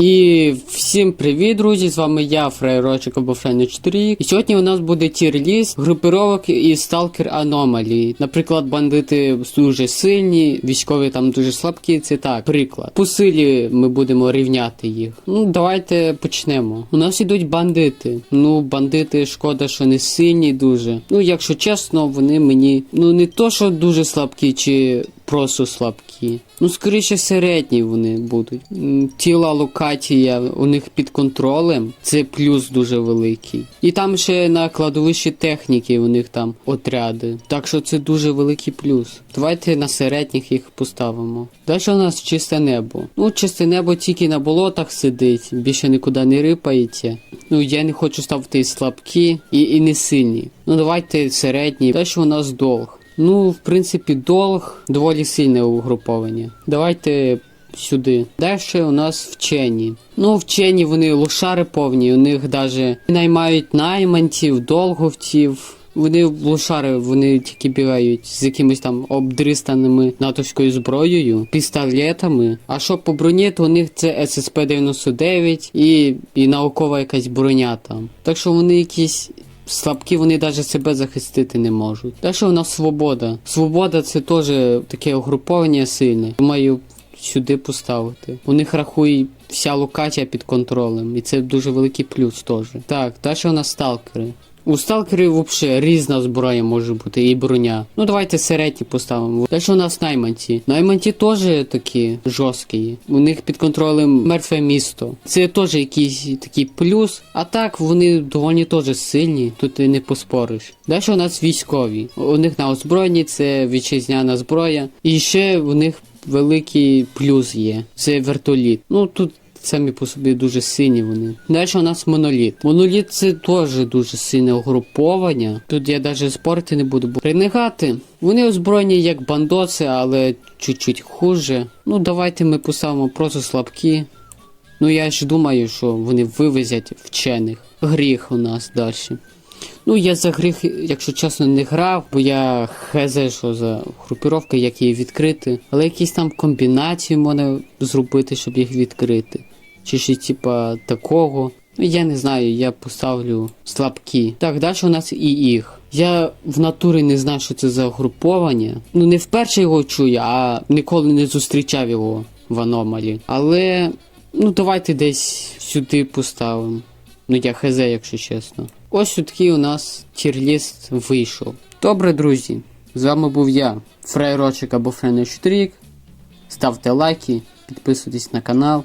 І всім привіт, друзі! З вами я, Фрейрочик або Фрейно 4 І сьогодні у нас буде тір-ліст групировок із Stalker Anomaly. Наприклад, бандити дуже сильні, військові там дуже слабкі, це так. Приклад. По силі ми будемо рівняти їх. Ну, давайте почнемо. У нас ідуть бандити. Ну, бандити, шкода, що не сильні дуже. Ну, якщо чесно, вони мені ну не то, що дуже слабкі, чи просто слабкі. Ну, скоріше середні вони будуть. Тіла локація у них під контролем. Це плюс дуже великий. І там ще на кладовищі техніки у них там отряди. Так що це дуже великий плюс. Давайте на середніх їх поставимо. Далі у нас чисте небо. Ну, чисте небо тільки на болотах сидить, більше нікуди не рипається. Ну, я не хочу ставити слабкі і, і не сильні. Ну, давайте середні. Далі у нас долг. Ну, в принципі, долг доволі сильне угруповання. Давайте сюди. Далі у нас вчені. Ну, вчені вони лошари повні, у них навіть наймають найманців, долговців. Вони лошари, вони тільки бігають з якимись там обдристаними натовською зброєю, пістолетами. А що по броні, то у них це ССП-99 і, і наукова якась броня там. Так що вони якісь Слабкі вони навіть себе захистити не можуть. Далі у нас свобода. Свобода це теж таке угруповання сильне. Маю сюди поставити. У них рахує вся локація під контролем, і це дуже великий плюс теж. Так, далі у нас сталкери. У сталкерів взагалі різна зброя може бути і броня. Ну давайте середні поставимо. Далі у нас найманці. Найманці теж такі жорсткі. У них під контролем мертве місто. Це теж якийсь такий плюс. А так вони доволі теж сильні, тут ти не поспориш. Далі у нас військові. У них на озброєнні це вітчизняна зброя. І ще у них великий плюс є. Це вертоліт. Ну тут Самі по собі дуже сильні вони. Далі у нас моноліт. Моноліт це теж дуже сильне угруповання. Тут я навіть спорити не буду бо пренегати. Вони озброєні як бандоси, але чуть-чуть хуже. Ну давайте ми поставимо просто слабкі. Ну я ж думаю, що вони вивезять вчених. Гріх у нас далі. Ну, я за гріх, якщо чесно, не грав, бо я хз, що за групіровка, як її відкрити. Але якісь там комбінації можна зробити, щоб їх відкрити. Чи щось типа такого. Ну, я не знаю, я поставлю слабкі. Так, далі у нас і їх. Я в натурі не знаю, що це за угруповання. Ну, не вперше його чую, а ніколи не зустрічав його в аномалі. Але, ну, давайте десь сюди поставимо. Ну, я хз, якщо чесно. Ось такий у нас тірліст вийшов. Добре, друзі. З вами був я, Фрейрочик або Фрейно 4 Ставте лайки, підписуйтесь на канал.